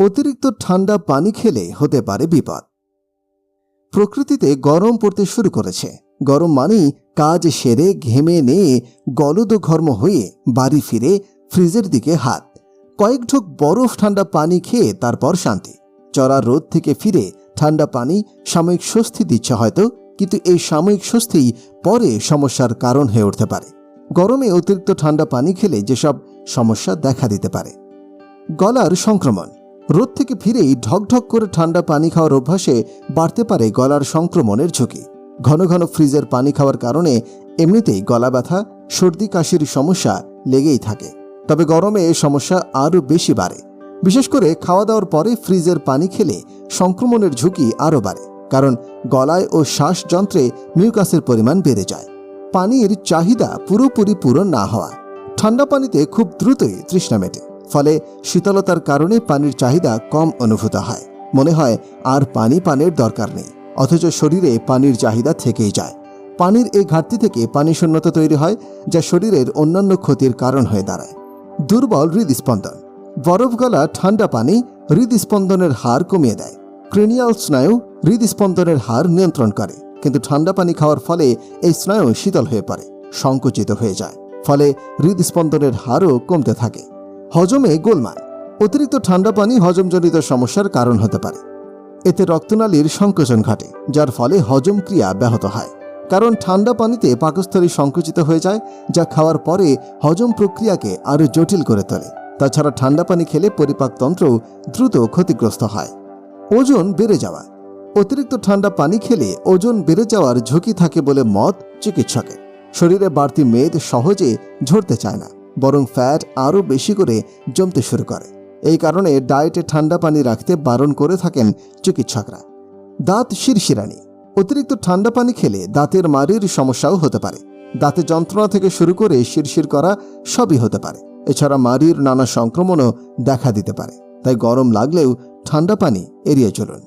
অতিরিক্ত ঠান্ডা পানি খেলে হতে পারে বিপদ। প্রকৃতিতে গরম পড়তে শুরু করেছে। গরম মানেই কাজ সেরে ঘেমে নিয়ে গলদ ঘর্ম হয়ে বাড়ি ফিরে ফ্রিজের দিকে হাত, কয়েক ঢোক বরফ ঠান্ডা পানি খেয়ে তারপর শান্তি। চড়া রোদ থেকে ফিরে ঠান্ডা পানি সাময়িক স্বস্তি দিচ্ছে হয়তো, কিন্তু এই সাময়িক স্বস্তি পরে সমস্যার কারণ হয়ে উঠতে পারে। গরমে অতিরিক্ত ঠান্ডা পানি খেলে যেসব সমস্যা দেখা দিতে পারে। গলার সংক্রমণ। রোদ থেকে ফিরেই ঢকঢক করে ঠান্ডা পানি খাওয়ার অভ্যাসে বাড়তে পারে গলার সংক্রমণের ঝুঁকি। ঘন ঘন ফ্রিজের পানি খাওয়ার কারণে এমনিতেই গলা ব্যথা, সর্দি, কাশির সমস্যা লেগেই থাকে। তবে গরমে এই সমস্যা আরও বেশি বাড়ে। বিশেষ করে খাওয়া দাওয়ার পরে ফ্রিজের পানি খেলে সংক্রমণের ঝুঁকি আরও বাড়ে, কারণ গলায় ও শ্বাসযন্ত্রে মিউকাসের পরিমাণ বেড়ে যায়। পানির চাহিদা পুরোপুরি পূরণ না হওয়া ঠান্ডা পানিতে খুব দ্রুতই তৃষ্ণা মেটে। ফলে শীতলতার কারণে পানির চাহিদা কম অনুভূত হয়। মনে হয় আর পানি পানের দরকার নেই, অথচ শরীরে পানির চাহিদা থেকেই যায়। পানির এই ঘাটতি থেকে পানি শূন্যতা তৈরি হয়, যা শরীরের অন্যান্য ক্ষতির কারণ হয়ে দাঁড়ায়। দুর্বল হৃদস্পন্দন। বরফ গলা ঠান্ডা পানি হৃদস্পন্দনের হার কমিয়ে দেয়। ক্রিনিয়াল স্নায়ু হৃদস্পন্দনের হার নিয়ন্ত্রণ করে, কিন্তু ঠান্ডা পানি খাওয়ার ফলে এই স্নায়ু শীতল হয়ে পড়ে, সংকুচিত হয়ে যায়। ফলে হৃদস্পন্দনের হারও কমতে থাকে। হজমে গোলমাল। অতিরিক্ত ঠান্ডা পানি হজমজনিত সমস্যার কারণ হতে পারে। এতে রক্তনালীর সংকোচন ঘটে, যার ফলে হজম ক্রিয়া ব্যাহত হয়। কারণ ঠান্ডা পানিতে পাকস্থলী সংকুচিত হয়ে যায়, যা খাওয়ার পরে হজম প্রক্রিয়াকে আরও জটিল করে তোলে। তাছাড়া ঠান্ডা পানি খেলে পরিপাকতন্ত্র দ্রুত ক্ষতিগ্রস্ত হয়। ওজন বেড়ে যাওয়া। অতিরিক্ত ঠান্ডা পানি খেলে ওজন বেড়ে যাওয়ার ঝুঁকি থাকে বলে মত চিকিৎসকের। শরীরে বাড়তি মেদ সহজে ঝরতে চায় না। বরং ফ্যাট আরও বেশি করে জমতে শুরু করে। এই কারণে ডায়েটে ঠান্ডা পানি রাখতে বারণ করে থাকেন চিকিৎসকরা। দাঁত শিরশিরানি। অতিরিক্ত ঠান্ডা পানি খেলে দাঁতের মাড়ির সমস্যাও হতে পারে। দাঁতে যন্ত্রণা থেকে শুরু করে শিরশির করা সবই হতে পারে। এছাড়া মাড়ির নানা সংক্রমণও দেখা দিতে পারে। তাই গরম লাগলেও ঠান্ডা পানি এড়িয়ে চলুন।